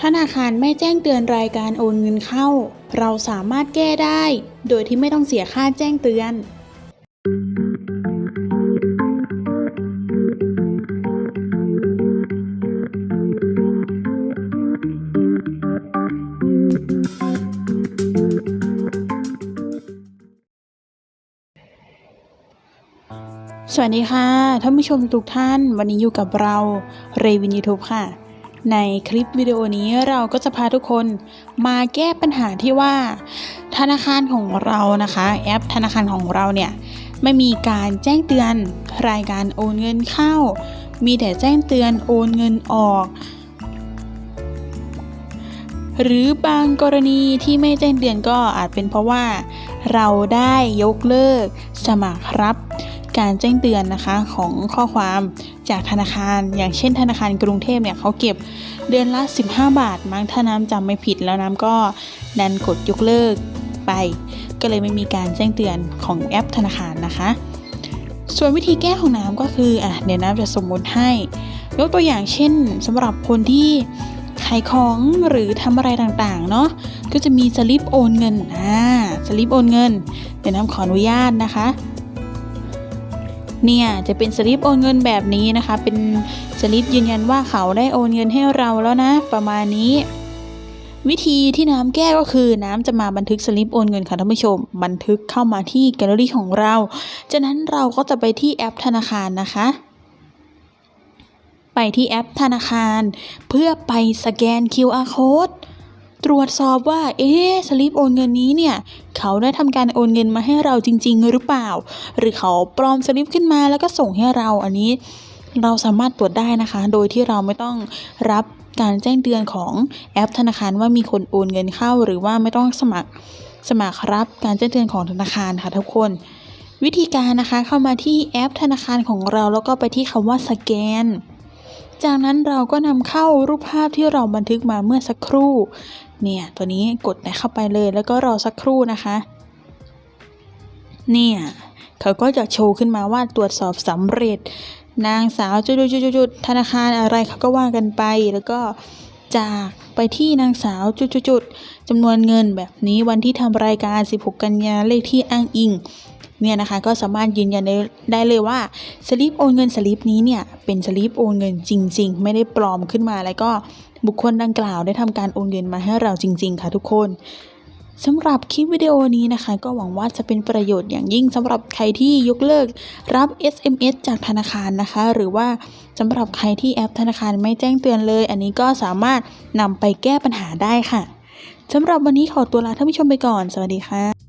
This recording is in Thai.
ธนาคารไม่แจ้งเตือนรายการโอนเงินเข้า เราสามารถแก้ได้ โดยที่ไม่ต้องเสียค่าแจ้งเตือน สวัสดีค่ะท่านผู้ชมทุกท่าน วันนี้อยู่กับเรา เรวินยูทูบค่ะ ในคลิปวิดีโอนี้เราก็จะพาทุกคนมาแก้ปัญหาที่ว่า ธนาคารของเรานะคะ แอปธนาคารของเราเนี่ยไม่มีการแจ้งเตือนรายการโอนเงินเข้า มีแต่แจ้งเตือนโอนเงินออก หรือบางกรณีที่ไม่แจ้งเตือนก็อาจเป็นเพราะว่า เราได้ยกเลิกสมัครรับการแจ้งเตือนนะคะของข้อความ จากธนาคาร อย่างเช่น ธนาคารกรุงเทพเนี่ยเขาเก็บเดือนละ 15 บาท มั้งถ้าน้ำจำไม่ผิดแล้วน้ำก็ดันกดยกเลิกไป ก็เลยไม่มีการแจ้งเตือนของแอปธนาคารนะคะ ส่วนวิธีแก้ของน้ำก็คืออะเดี๋ยวน้ำจะสมมติให้ ยกตัวอย่างเช่นสำหรับคนที่ขายของหรือทำอะไรต่างๆเนาะก็จะมีสลิปโอนเงินอ่าสลิปโอนเงิน เดี๋ยวน้ำขออนุญาตนะคะ เนี่ยจะเป็นสลิปโอนเงินแบบนี้นะคะ เป็นสลิปยืนยันว่าเขาได้โอนเงินให้เราแล้วนะ ประมาณนี้ วิธีที่น้ำแก้ก็คือน้ำจะมาบันทึกสลิปโอนเงินค่ะท่านผู้ชม บันทึกเข้ามาที่แกลเลอรี่ของเรา จากนั้นเราก็จะไปที่แอปธนาคารนะคะไปที่แอปธนาคาร เพื่อไปสแกน QR code ตรวจสอบว่า เอ๊สลิปโอนเงินนี้เนี่ย เขาได้ทำการโอนเงินมาให้เราจริง ๆ หรือเปล่า หรือเขาปลอมสลิปขึ้นมาแล้วก็ส่งให้เราอันนี้เราสามารถตรวจได้นะคะ โดยที่เราไม่ต้องรับการแจ้งเตือนของแอปธนาคารว่ามีคนโอนเงินเข้า หรือว่าไม่ต้องสมัครสมัครรับการแจ้งเตือนของธนาคารค่ะทุกคน วิธีการนะคะเข้ามาที่แอปธนาคารของเราแล้วก็ไปที่คำว่าสแกน จากนั้นเราก็นำเข้ารูปภาพที่เราบันทึกมาเมื่อสักครู่ เนี่ยตัวนี้กดเข้าไปเลยแล้วก็รอสักครู่นะคะ เนี่ยเขาก็จะโชว์ขึ้นมาว่าตรวจสอบสำเร็จ นางสาวจุดๆๆๆธนาคารอะไรเขาก็ว่ากันไปแล้วก็จากไปที่นางสาวจุดๆๆจำนวนเงินแบบนี้วันที่ทำรายการ 16 กันยาเลขที่อ้างอิง เนี่ยนะคะก็สามารถยืนยันได้ได้เลยว่าสลิปโอนเงินสลิปนี้เนี่ยเป็นสลิปโอนเงินจริง ๆ ไม่ได้ปลอมขึ้นมา แล้วก็บุคคลดังกล่าวได้ทำการโอนเงินมาให้เราจริง ๆ ค่ะทุกคนสำหรับคลิปวิดีโอนี้นะคะ ก็หวังว่าจะเป็นประโยชน์อย่างยิ่งสำหรับใครที่ยกเลิกรับ SMS จากธนาคารนะคะ หรือว่าสำหรับใครที่แอปธนาคารไม่แจ้งเตือนเลย อันนี้ก็สามารถนำไปแก้ปัญหาได้ค่ะสำหรับวันนี้ขอตัวลาท่านผู้ชมไปก่อน สวัสดีค่ะ